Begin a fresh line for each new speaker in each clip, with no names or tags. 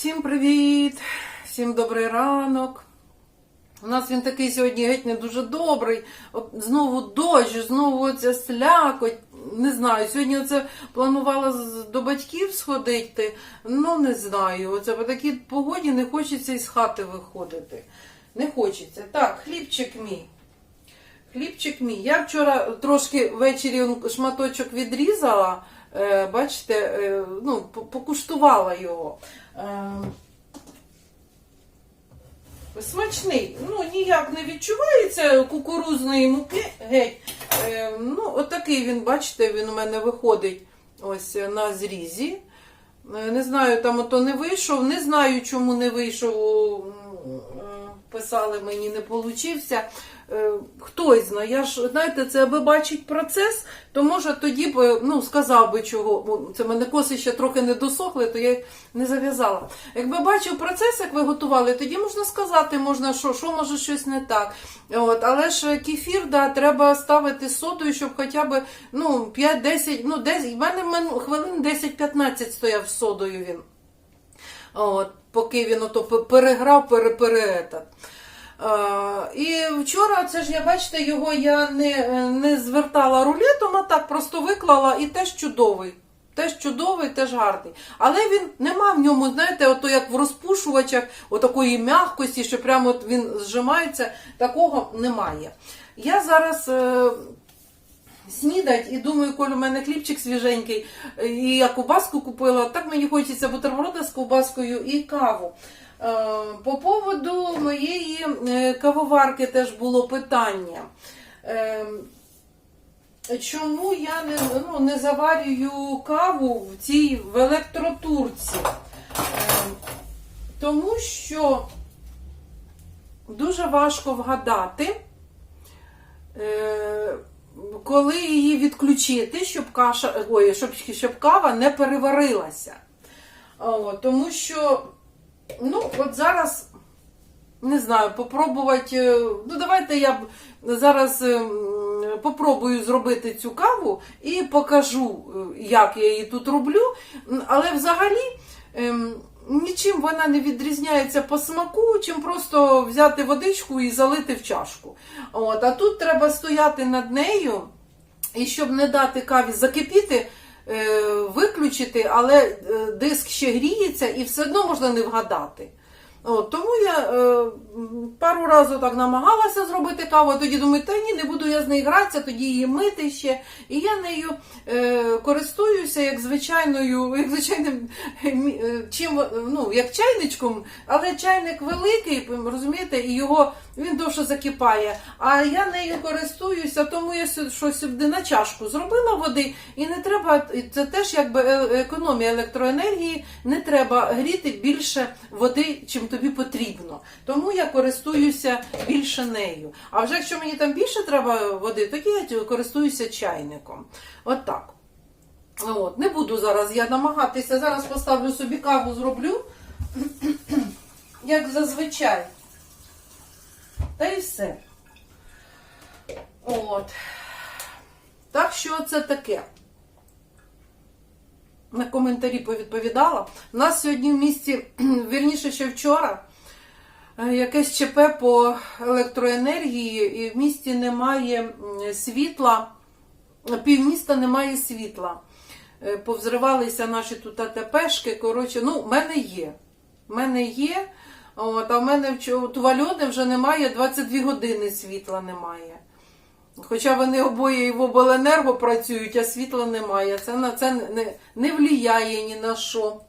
Всім привіт! Всім добрий ранок. У нас він такий сьогодні геть не дуже добрий. Знову дощ, знову оця слякоть. Не знаю, сьогодні це планувала до батьків сходити. Ну, не знаю. Оце по такій погоді не хочеться із хати виходити. Не хочеться. Так, хлібчик мій. Хлібчик мій. Я вчора трошки ввечері шматочок відрізала. Е, бачите, е, ну, покуштувала його. Е, Смачний, ну ніяк не відчувається кукурузної муки. Геть. Е, ну, отакий він, бачите, він у мене виходить ось е, на зрізі. Е, Не знаю, там ото не вийшов. Не знаю, чому не вийшов. Е, Писали мені, не получився. Е, Хтось знає, я ж знаєте, це аби бачить процес, то може тоді б ну, сказав би чого. Бо Це мене коси ще трохи не досохли, то я їх не зав'язала. Якби бачив процес, як ви готували, тоді можна сказати, можна, що, що може щось не так. От, але ж кефір, да, треба ставити з содою, щоб хоча б ну, 5-10, ну 10, в мене хвилин 10-15 стояв з содою він. От, поки він ото переграв, пере, переетат. Е, і вчора, це ж я бачите, його я не, не звертала рулетом, а так просто виклала і теж чудовий. Теж чудовий, теж гарний. Але він нема в ньому, знаєте, ото як в розпушувачах, отакої м'якості, що прямо от він зжимається, такого немає. Я зараз е, снідать і думаю, коли у мене хлібчик свіженький, е, і я ковбаску купила, так мені хочеться бутерброда з ковбаскою і каву. Е, По поводу моєї е, кавоварки теж було питання. Чому я не, ну, не заварюю каву в цій в електротурці? Тому що дуже важко вгадати, коли її відключити, щоб каша, ой, щоб, щоб кава не переварилася. О, тому що, ну, от зараз, не знаю, попробувати. е, Ну, давайте я зараз ем, попробую зробити цю каву і покажу, е, як я її тут роблю. Але взагалі. Нічим вона не відрізняється по смаку, чим просто взяти водичку і залити в чашку. От, а тут треба стояти над нею, і щоб не дати каві закипіти, е, виключити, але е, диск ще гріється і все одно можна не вгадати. От, тому я е, пару разів так намагалася зробити каву, а тоді думаю, та ні, не буду я з нею гратися, тоді її мити ще. І я нею е, користуюся як звичайною, як звичайним е, чим, ну, як чайничком, але чайник великий, розумієте, і його він довше закипає. А я нею користуюся, тому я сю- що сюди на чашку зробила води, і не треба, це теж якби е- економія електроенергії, не треба гріти більше води, чим тобі потрібно. Тому я користуюся більше нею. А вже якщо мені там більше треба води, тоді я користуюся чайником. От так. От, не буду зараз я намагатися. Зараз поставлю собі каву, зроблю, як зазвичай. Та і все. От. Так що це таке? На коментарі повідповідала. У нас сьогодні в місті, вірніше, ще вчора, е, якесь ЧП по електроенергії, і в місті немає світла, півміста немає світла. Е, Повзривалися наші тут АТПшки. Коротше, ну, в мене є. В мене є. От, а в мене у Вальони вже немає 22 години світла немає. Хоча вони обоє і в обленерго працюють, а світла немає. Це на це не, не влияє ні на що.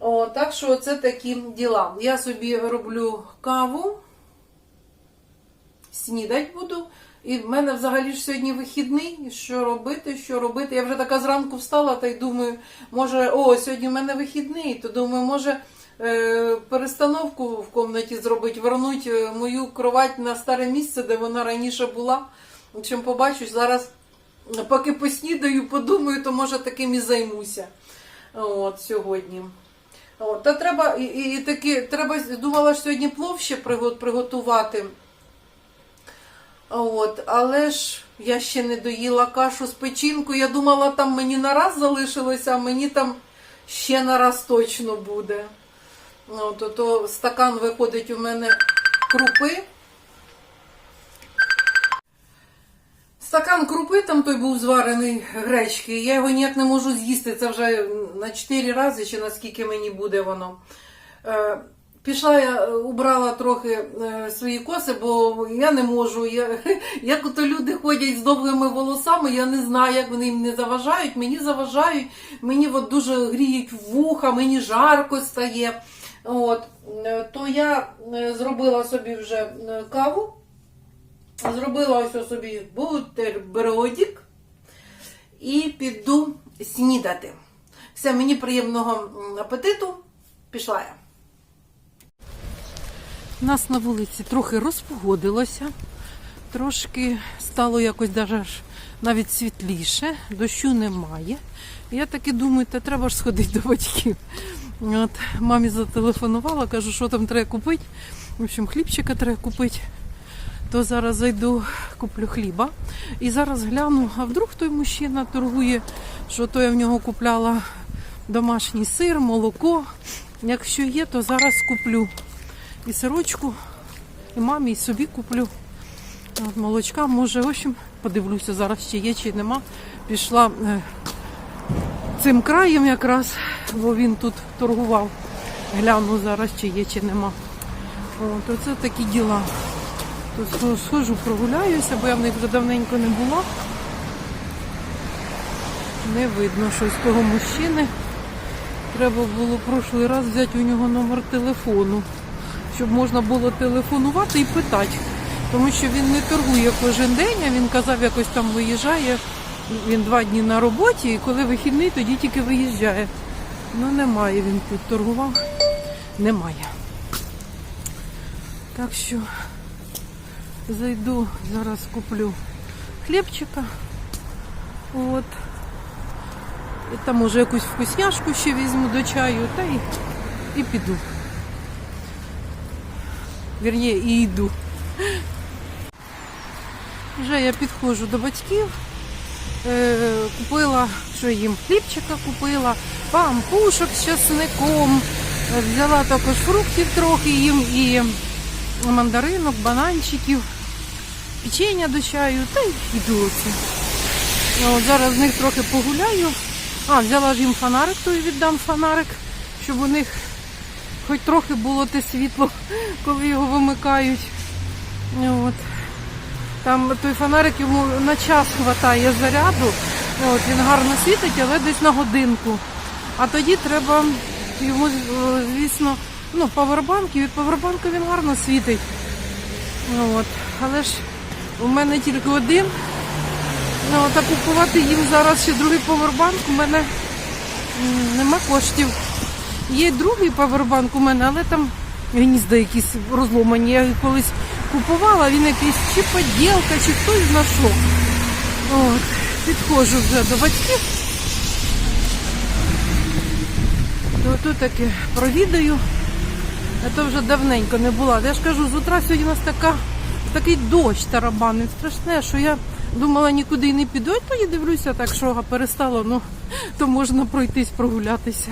О, так що це такі діла. Я собі роблю каву, снідать буду. І в мене взагалі ж сьогодні вихідний. Що робити, що робити? Я вже така зранку встала та й думаю, може, о, сьогодні в мене вихідний, то думаю, може перестановку в кімнаті зробити, вернуть е, мою кровать на старе місце, де вона раніше була. Чим побачу, зараз, поки поснідаю, подумаю, то може таким і займуся. От, сьогодні. От, та треба, і, і, таки, треба, думала, що сьогодні плов ще приготувати. От, але ж я ще не доїла кашу з печінкою. Я думала, там мені на раз залишилося, а мені там ще на раз точно буде. Ну, то, то стакан виходить у мене крупи. Стакан крупи, там той був зварений гречки. Я його ніяк не можу з'їсти. Це вже на 4 рази, чи наскільки мені буде воно. Е, Пішла я, е, убрала трохи е, свої коси, бо я не можу. Я, як ото люди ходять з довгими волосами, я не знаю, як вони їм не заважають. Мені заважають, мені от дуже гріють вуха, мені жарко стає. От, е, то я е, зробила собі вже е, каву. Зробила ось собі бутербродик і піду снідати. Все, мені приємного апетиту. Пішла я. Нас на вулиці трохи розпогодилося, трошки стало якось навіть світліше, дощу немає. Я таки думаю, та треба ж сходити до батьків. От, мамі зателефонувала, кажу, що там треба купити. В общем, хлібчика треба купити то зараз зайду, куплю хліба. І зараз гляну, а вдруг той мужчина торгує, що то я в нього купляла домашній сир, молоко. Якщо є, то зараз куплю і сирочку, і мамі, і собі куплю. От молочка, може, в общем, подивлюся зараз, чи є, чи нема. Пішла е, цим краєм якраз, бо він тут торгував. Гляну зараз, чи є, чи нема. От, оце такі діла. То схожу, прогуляюся, бо я в них вже давненько не була. Не видно щось того мужчини. Треба було прошлий раз взяти у нього номер телефону, щоб можна було телефонувати і питати. Тому що він не торгує кожен день, а він казав, якось там виїжджає. Він два дні на роботі, і коли вихідний, тоді тільки виїжджає. Ну немає він тут торгував. Немає. Так що зайду, зараз куплю хлібчика. От. І там може якусь вкусняшку ще візьму до чаю, та й, і піду. Вірні, і йду. Вже я підходжу до батьків. Е, купила, що їм хлібчика купила, пампушок з часником, е, взяла також фруктів трохи їм і мандаринок, бананчиків, печення до чаю, та й йду. От, зараз з них трохи погуляю. А, взяла ж їм фонарик, то і віддам фонарик, щоб у них хоч трохи було те світло, коли його вимикають. От. Там той фонарик йому на час вистачає заряду. От, він гарно світить, але десь на годинку. А тоді треба йому, е, звісно, ну, і від павербанку він гарно світить. От. Але ж у мене тільки один. Ну, от, а купувати їм зараз ще другий павербанк у мене нема коштів. Є другий павербанк у мене, але там гнізда якісь розломані. Я колись купувала, він якийсь чи поділка, чи хтось знайшов. От, підходжу вже до батьків. То тут таки провідаю. А то вже давненько не була. Я ж кажу, з утра сьогодні у нас така, такий дощ тарабанний, страшне, що я думала нікуди й не піду. А тоді дивлюся, так що перестало, ну то можна пройтись, прогулятися.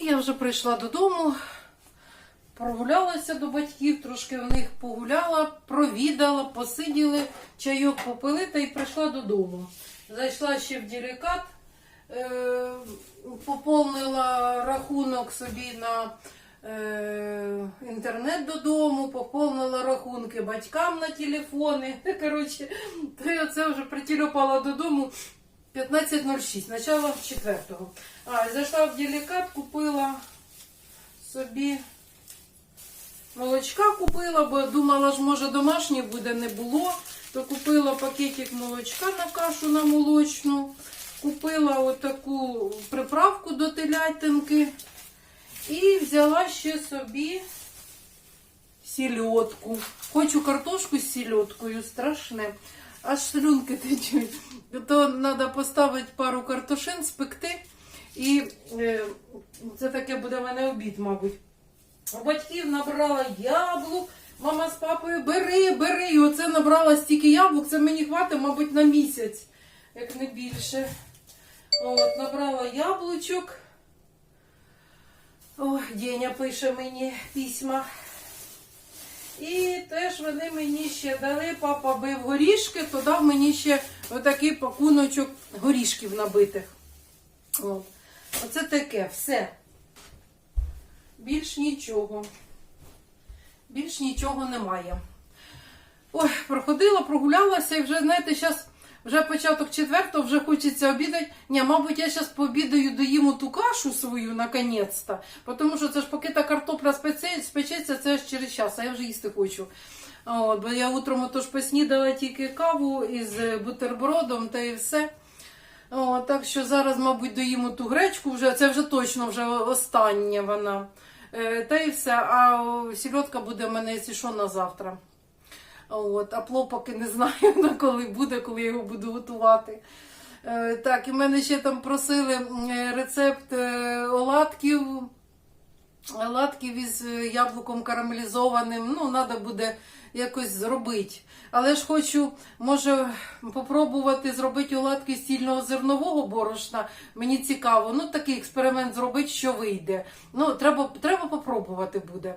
Я вже прийшла додому, прогулялася до батьків, трошки в них погуляла, провідала, посиділи, чайок попили та й прийшла додому. Зайшла ще в ділікат, е, поповнила рахунок собі на е, інтернет додому, поповнила рахунки батькам на телефони. Коротше, то я це вже притілюпала додому 15.06, начало 4-го. А, зайшла в делікат, купила собі молочка купила, бо думала, ж може домашнє буде, не було. То купила пакетик молочка на кашу на молочну. Купила отаку приправку до телятинки. І взяла ще собі сільотку. Хочу картошку з сільоткою, страшне. Аж слюнки течуть. То треба поставити пару картошин, спекти. І е, це таке буде в мене обід, мабуть. У батьків набрала яблук. Мама з папою бери, бери. І оце набрала стільки яблук, це мені хватить, мабуть, на місяць, як не більше. От, набрала яблучок. Ой, Деня пише мені письма. І теж вони мені ще дали, папа бив горішки, то дав мені ще отакий пакуночок горішків набитих. От. Оце таке, все. Більш нічого. Більш нічого немає. Ой, проходила, прогулялася і вже, знаєте, зараз вже початок четвертого, вже хочеться обідати. Ні, мабуть, я зараз пообідаю, доїм ту кашу свою, наконець-то. Тому що це ж поки та картопля спечеться, це ж через час, а я вже їсти хочу. От, бо я утром отож поснідала тільки каву із е, бутербродом та і все. О, так що зараз, мабуть, доїмо ту гречку, вже, це вже точно вже остання вона. Е, та і все. А сільотка буде в мене, якщо що, на завтра. От, а плов поки не знаю, на коли буде, коли я його буду готувати. Е, так, і мене ще там просили е, рецепт оладків. Оладків із яблуком карамелізованим. Ну, треба буде якось зробити. Але ж хочу, може, попробувати зробити оладки з цільного зернового борошна. Мені цікаво. Ну, такий експеримент зробити, що вийде. Ну, треба, треба попробувати буде.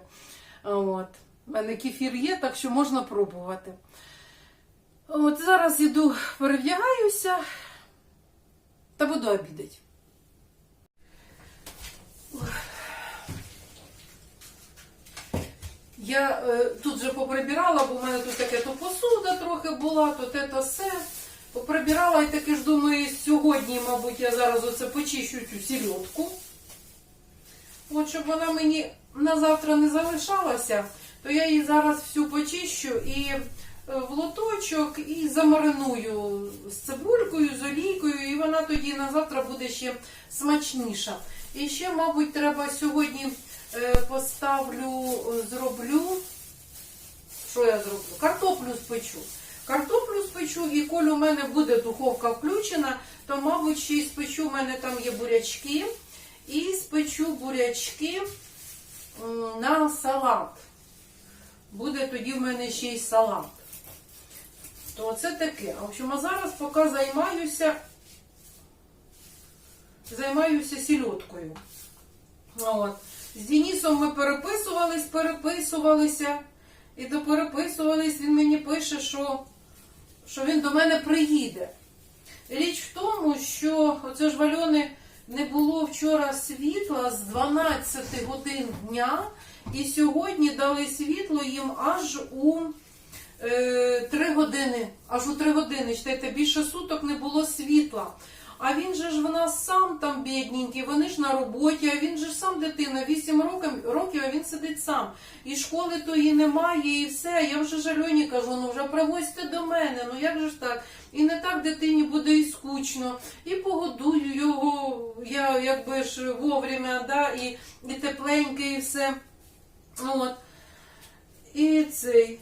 От. У мене кефір є, так що можна пробувати. От зараз іду, перевдягаюся та буду обідати. Я е, тут же поприбирала, бо в мене тут таке то посуда трохи була, то те, то все. Поприбирала і таки ж думаю, сьогодні, мабуть, я зараз оце почищу цю сільотку. От щоб вона мені на завтра не залишалася, то я її зараз всю почищу і е, в лоточок і замариную з цибулькою, з олійкою, і вона тоді на завтра буде ще смачніша. І ще, мабуть, треба сьогодні поставлю, е, зроблю. Що я зроблю? Картоплю спечу. Картоплю спечу, і коли у мене буде духовка включена, то, мабуть, ще й спечу, у мене там є бурячки. І спечу бурячки на салат. Буде тоді в мене ще й салат. То це таке. В общем, а зараз поки займаюся, займаюся сільоткою. От. З Денисом ми переписувались, переписувалися. І допереписувались, він мені пише, що, що він до мене приїде. Річ в тому, що оце ж вальони не було вчора світла з 12 годин дня, і сьогодні дали світло їм аж у е, 3 години. Аж у 3 години. Читайте, більше суток не було світла. А він же ж в нас сам там бідненький, вони ж на роботі, а він же ж сам дитина, 8 років, років, а він сидить сам. І школи тої немає, і все. Я вже жальоні кажу, ну вже привозьте до мене, ну як же ж так? І не так дитині буде і скучно, і погодую його, я якби ж вовремя, да, і, і тепленьке, і все. От. І цей.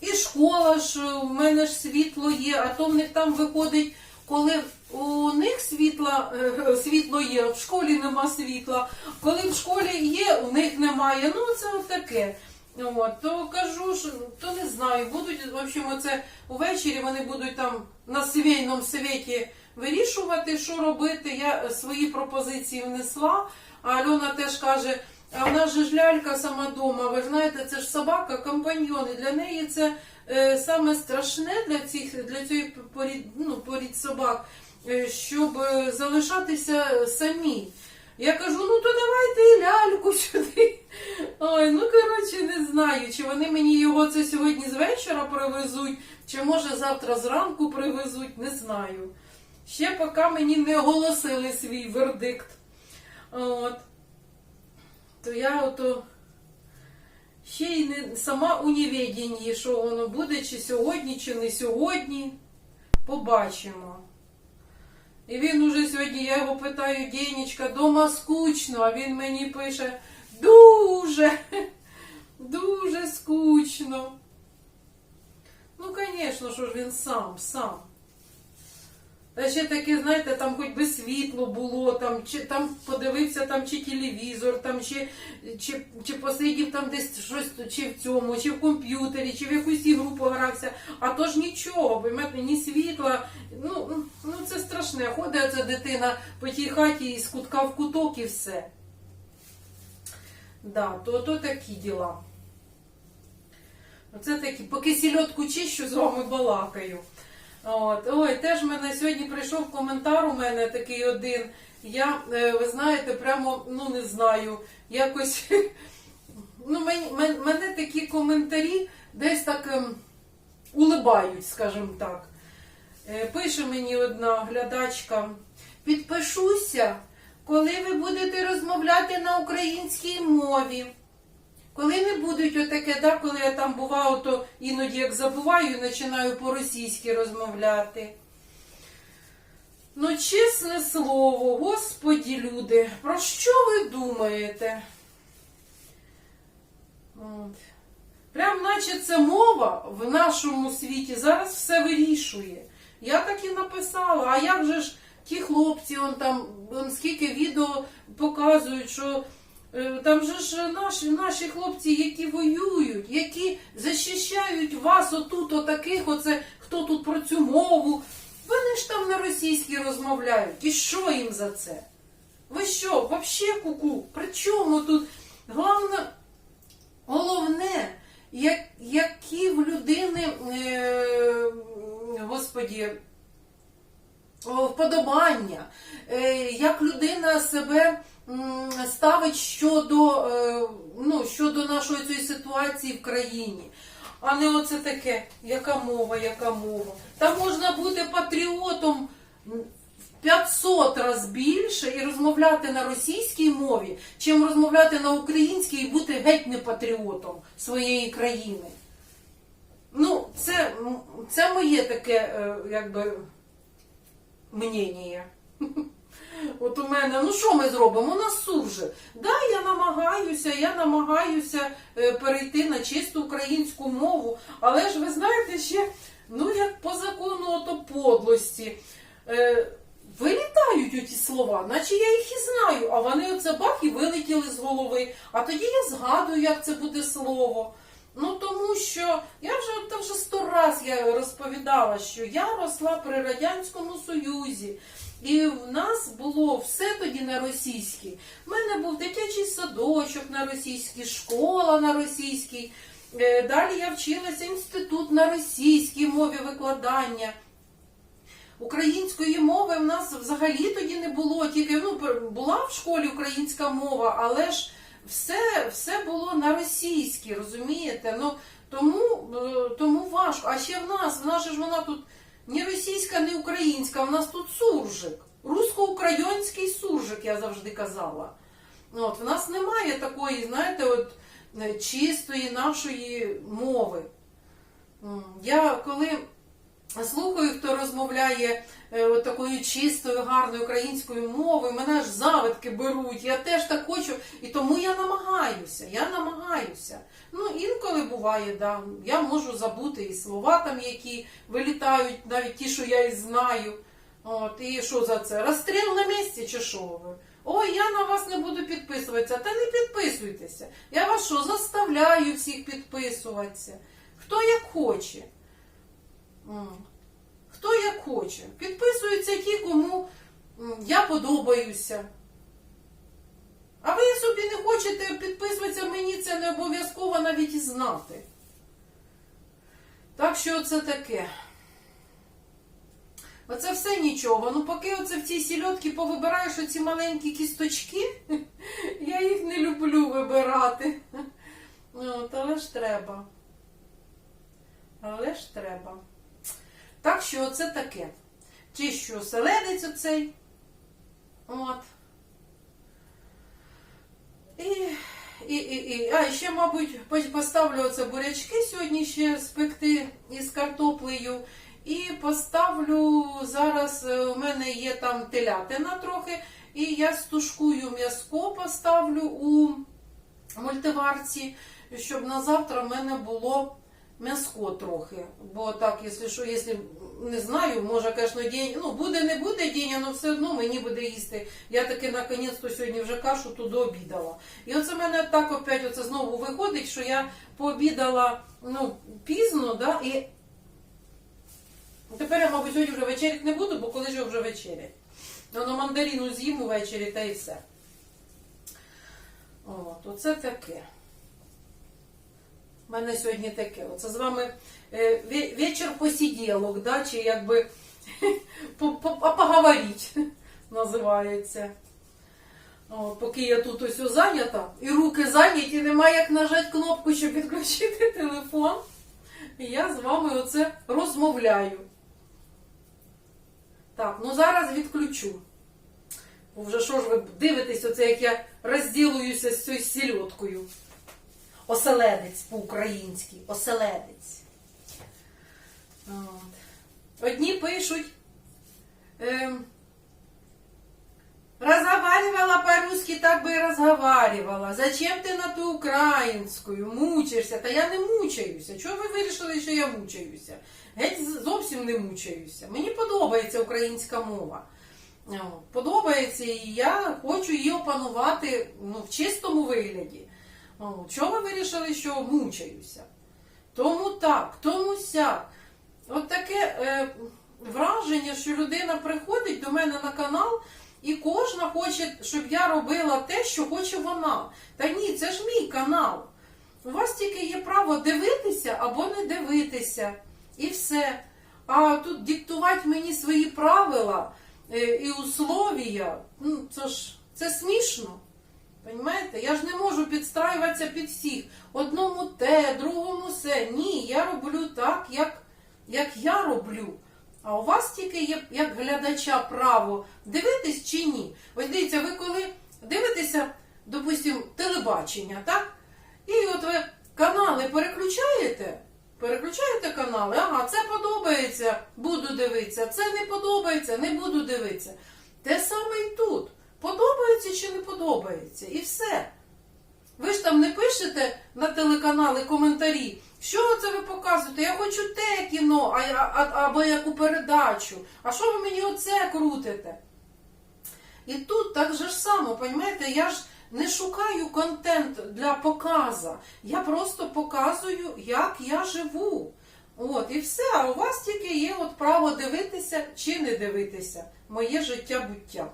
І школа ж, в мене ж світло є, а то в них там виходить, коли у них світла, е, світло є, в школі нема світла. Коли в школі є, у них немає. Ну, це таке. От, то кажу, ж, то не знаю, будуть, в общем, оце увечері вони будуть там на сімейному світі вирішувати, що робити. Я свої пропозиції внесла, а Альона теж каже, а в нас ж лялька сама дома, ви знаєте, це ж собака, компаньйон, і для неї це е, саме страшне для цих для цієї порід, ну, порід собак, щоб е, залишатися самі. Я кажу, ну то давайте ляльку сюди. Ой, ну коротше, не знаю, чи вони мені його це сьогодні з вечора привезуть, чи може завтра зранку привезуть, не знаю. Ще поки мені не оголосили свій вердикт. От. То я ото ще й не сама у невіденні, що воно буде, чи сьогодні, чи не сьогодні. Побачимо. І він уже сьогодні, я його питаю, Денечка, дома скучно, а він мені пише дуже, дуже скучно. Ну, звісно, що ж він сам, сам. Та ще таке, знаєте, там хоч би світло було, там, чи там подивився там чи телевізор, там, чи, чи, чи посидів там десь щось, чи в цьому, чи в комп'ютері, чи в якусь ігру погрався. А то ж нічого, поймете, ні світла. Ну, ну це страшне. Ходить ця дитина по тій хаті і з кутка в куток і все. Да, то, то такі діла. Оце такі, поки сільотку чищу, з вами балакаю. От. Ой, теж мене сьогодні прийшов коментар у мене такий один. Я, е, ви знаєте, прямо, ну не знаю, якось. Ну, мен- мене такі коментарі десь так ем, улибають, скажімо так. Е, Пише мені одна глядачка: підпишуся, коли ви будете розмовляти на українській мові. Коли не будуть отаке, да, коли я там буваю, то іноді як забуваю починаю по-російськи розмовляти. Ну, чесне слово, господі люди, про що ви думаєте? От. Прям наче це мова в нашому світі зараз все вирішує. Я так і написала, а як же ж ті хлопці, он там он скільки відео показують, що там же ж наші, наші хлопці, які воюють, які захищають вас отут, отаких, оце хто тут про цю мову. Вони ж там на російській розмовляють. І що їм за це? Ви що, вообще куку? При чому тут? Головне, головне, як, які в людини, е, господі, вподобання, е, як людина себе ставить щодо, е, ну, щодо нашої цієї ситуації в країні. А не оце таке, яка мова, яка мова. Там можна бути патріотом в 500 разів більше і розмовляти на російській мові, чим розмовляти на українській і бути геть не патріотом своєї країни. Ну, це, це моє таке, е, якби, мнення. От у мене, ну що ми зробимо? У нас суржик. Да, я намагаюся, я намагаюся е, перейти на чисту українську мову, але ж ви знаєте ще, ну як по закону ото подлості. Е, Вилітають оті слова, наче я їх і знаю, а вони оце бах і вилетіли з голови. А тоді я згадую, як це буде слово. Ну тому що я вже та вже сто раз я розповідала, що я росла при Радянському Союзі. І в нас було все тоді на російській. У мене був дитячий садочок на російській, школа на російській. Е, Далі я вчилася інститут на російській мові викладання. Української мови в нас взагалі тоді не було, тільки ну, була в школі українська мова, але ж все, все було на російській, розумієте? Ну, тому, е, тому важко. А ще в нас, в нас ж вона тут ні російська, ні українська, в нас тут суржик. Русско-український суржик, я завжди казала. От, в нас немає такої, знаєте, от, е, чистої нашої мови. Я коли слухаю, хто розмовляє е, от такою чистою, гарною українською мовою, мене аж завидки беруть. Я теж так хочу, і тому я намагаюся. Я намагаюся. Ну, інколи буває, да, я можу забути і слова там, які вилітають, навіть ті, що я і знаю. От, і що за це? Розстріл на місці чи що ви? Ой, я на вас не буду підписуватися. Та не підписуйтеся. Я вас що, заставляю всіх підписуватися. Хто як хоче. Хто як хоче. Підписуються ті, кому я подобаюся. А ви собі не хочете підписуватися, мені це не обов'язково навіть і знати. Так що це таке. Оце все нічого. Ну, поки оце в цій сільотці повибираєш оці маленькі кісточки, я їх не люблю вибирати. От, але ж треба. Але ж треба. Так що оце таке. Чищу оселедець оцей. От. І, і, і, і. А, ще, мабуть, поставлю оце бурячки сьогодні ще спекти із картоплею. І поставлю зараз, е, у мене є там телятина трохи, і я стушкую м'язко, поставлю у мультиварці, щоб на завтра в мене було м'яско трохи. Бо так, якщо що, якщо не знаю, може, звісно, день, ну буде, не буде день, але все одно мені буде їсти. Я таки наконець-то сьогодні вже кашу туди обідала. І оце в мене так опять оце знову виходить, що я пообідала ну, пізно, да, і тепер я, мабуть, сьогодні вже вечерять не буду, бо коли ж я вже вечерять. Ну, на мандаріну з'їм увечері та і все. От, оце таке. У мене сьогодні таке. Оце з вами е, вечір посиділок, да, чи якби по- по- поговоріть називається. От, поки я тут ось зайнята, і руки зайняті, немає як нажати кнопку, щоб відключити телефон. Я з вами оце розмовляю. Так, ну зараз відключу. Бо вже що ж ви дивитесь, оце як я розділуюся з цією сільоткою. Оселедець по-українськи. Оселедець. Одні пишуть. Ем, по-русски, так би і разговаривала. Зачем ти на ту українською? Мучишся? Та я не мучаюся. Чого ви вирішили, що я мучаюся? Геть зовсім не мучаюся. Мені подобається українська мова. Подобається і я хочу її опанувати ну, в чистому вигляді. Чого ви вирішили, що мучаюся? Тому так, тому сяк. От таке е, враження, що людина приходить до мене на канал, і кожна хоче, щоб я робила те, що хоче вона. Та ні, це ж мій канал. У вас тільки є право дивитися або не дивитися. І все. А тут диктувати мені свої правила е, і условія, ну це ж це смішно. Понимаєте? Я ж не можу підстраюватися під всіх. Одному те, другому се. Ні, я роблю так, як, як я роблю. А у вас тільки є як глядача право дивитись чи ні. Ось дивіться, ви коли дивитеся, допустимо, телебачення, так? І от ви канали переключаєте. Переключаєте канали, ага, це подобається, буду дивитися, це не подобається, не буду дивитися. Те саме і тут. Подобається чи не подобається, і все. Ви ж там не пишете на телеканали коментарі, що це ви показуєте? Я хочу те кіно, а, а, або яку передачу. А що ви мені оце крутите? І тут так же ж само, розумієте, я ж не шукаю контент для показа. Я просто показую, як я живу. От, і все. А у вас тільки є от право дивитися чи не дивитися моє життя буття.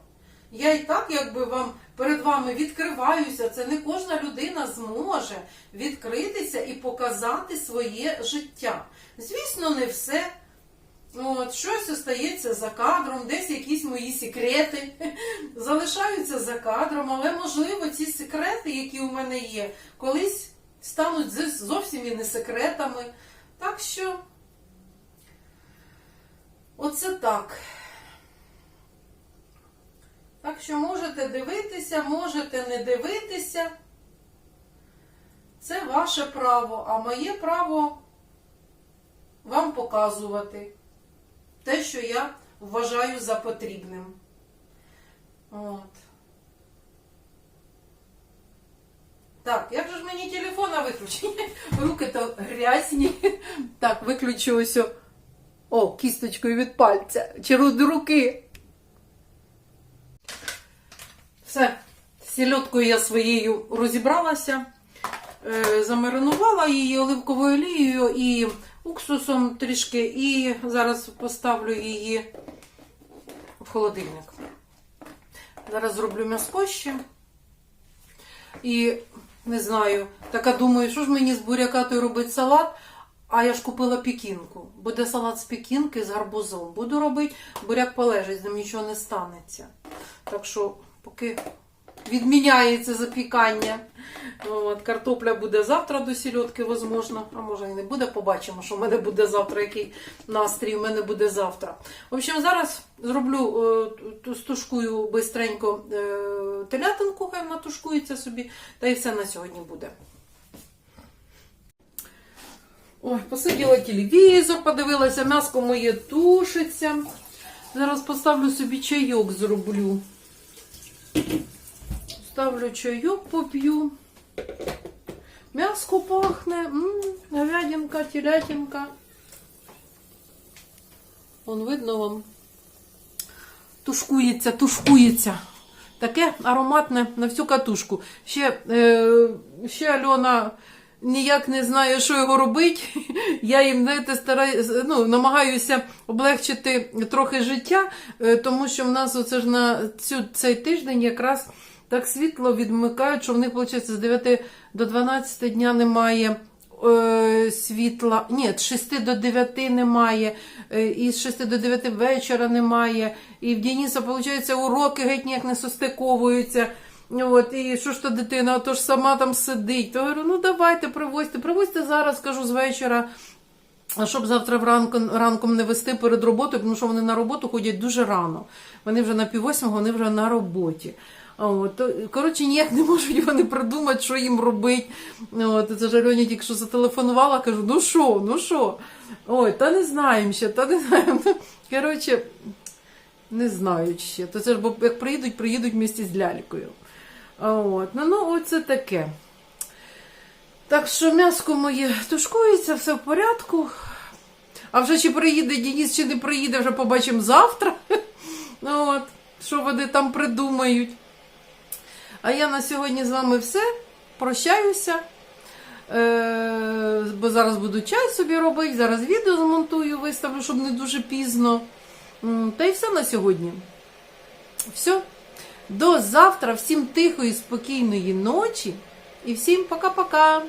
Я і так, якби вам перед вами відкриваюся, це не кожна людина зможе відкритися і показати своє життя. Звісно, не все. От, щось остається за кадром, десь якісь мої секрети залишаються за кадром, але можливо ці секрети, які у мене є, колись стануть зовсім і не секретами. Так що, оце так. Так що можете дивитися, можете не дивитися. Це ваше право, а моє право вам показувати те, що я вважаю за потрібним. От. Так, як же ж мені телефона виключити? Руки то грязні. Так, виключу ось. о- кісточкою від пальця. Від руки. Все, з я своєю розібралася, е, замаринувала її оливковою олією і уксусом трішки, і зараз поставлю її в холодильник. Зараз зроблю м'яско ще. І не знаю, така думаю, що ж мені з буряка той робити салат. А я ж купила пікінку. Буде салат з пікінки з гарбузом. Буду робити, буряк полежить, з ним нічого не станеться. Так що, поки відміняється запікання. От, картопля буде завтра до сільотки, можливо, а може і не буде. Побачимо, що в мене буде завтра, який настрій у мене буде завтра. В общем, зараз зроблю е, стушкую бистренько е, телятинку, хай вона тушкується собі, та і все на сьогодні буде. Ой, посиділа телевізор, подивилася, м'яско моє тушиться. Зараз поставлю собі чайок зроблю. Ставлю чайок, поп'ю. М'яско пахне, м, говядинка, телятинка. Вон видно вам. Тушкується, тушкується. Таке ароматне на всю катушку. Ще, е, ще Альона ніяк не знає, що його робити. Я їм знаєте, стараю, ну, намагаюся облегчити трохи життя, е, тому що в нас оце ж на цю, цей тиждень якраз так світло відмикають, що в них, виходить, з 9 до 12 дня немає е, світла. Ні, з 6 до 9 немає, е, і з 6 до 9 вечора немає. І в Дениса, виходить, уроки геть ніяк не состиковуються. От, і що ж то дитина, то ж сама там сидить. То говорю, ну давайте, привозьте, привозьте зараз, кажу, з вечора. Щоб завтра вранку, ранком не вести перед роботою, тому що вони на роботу ходять дуже рано. Вони вже на піввосьмого, вони вже на роботі. От, то, коротше, ніяк не можуть вони придумати, що їм робити. От, це ж Альоні тільки що зателефонувала, кажу, ну що, ну що? Ой, та не знаємо ще, та не знаємо. Коротше, не знають ще. То це ж бо як приїдуть, приїдуть вместе з лялькою. От, ну, ну, оце таке. Так що м'яско моє тушкується, все в порядку. А вже чи приїде Денис, чи не приїде, вже побачимо завтра. Ну, от, що вони там придумають. А я на сьогодні з вами все. Прощаюся. Е, бо зараз буду чай собі робити, зараз відео змонтую, виставлю, щоб не дуже пізно. Та й все на сьогодні. Все. До завтра. Всім тихої, спокійної ночі. І всім пока-пока.